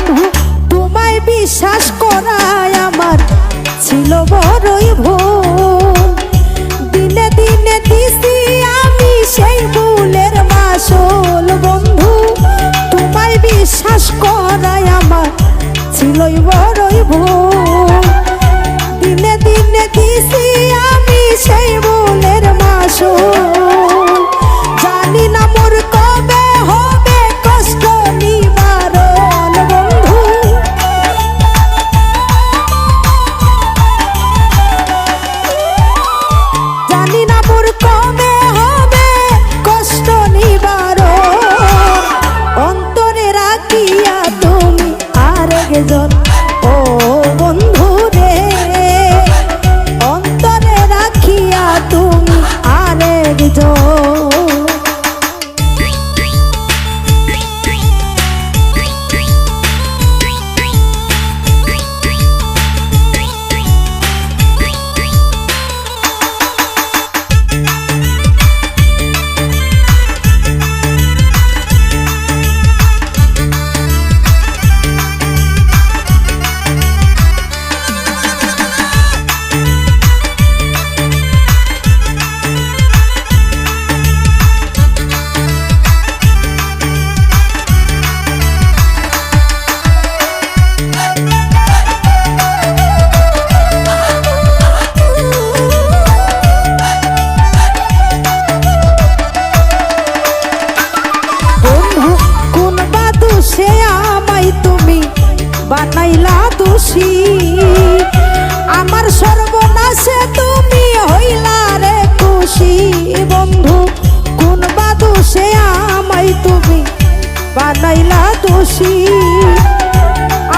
বন্ধু, তোমায় বিশ্বাস করায় আমার ছিল বড়ই ভুল। দিনে দিনে দিছি আমি সেই ভুলের মাসল। বন্ধু, তোমায় বিশ্বাস করায় আমার ছিলই বড়ই বানাইলা দোষী। আমার সর্বনাশে তুমি হইলা রে খুশি বন্ধু, কোন বা দোষে আমায় তুমি বানাইলা দোষী।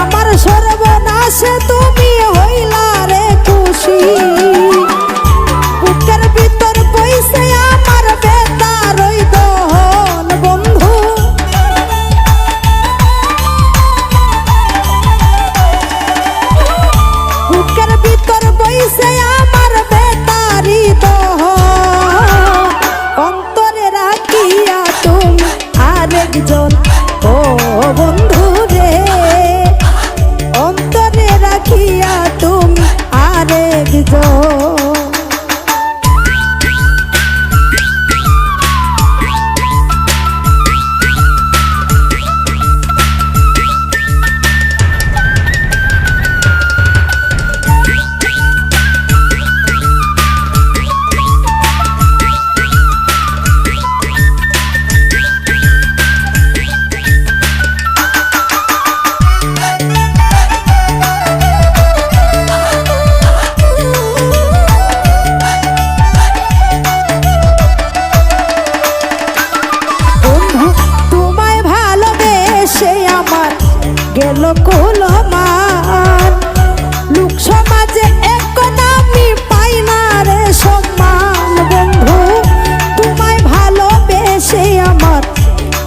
আমার সর্বনাশে তুমি 그저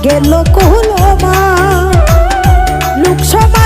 গেল কুহলো মা লোকসভা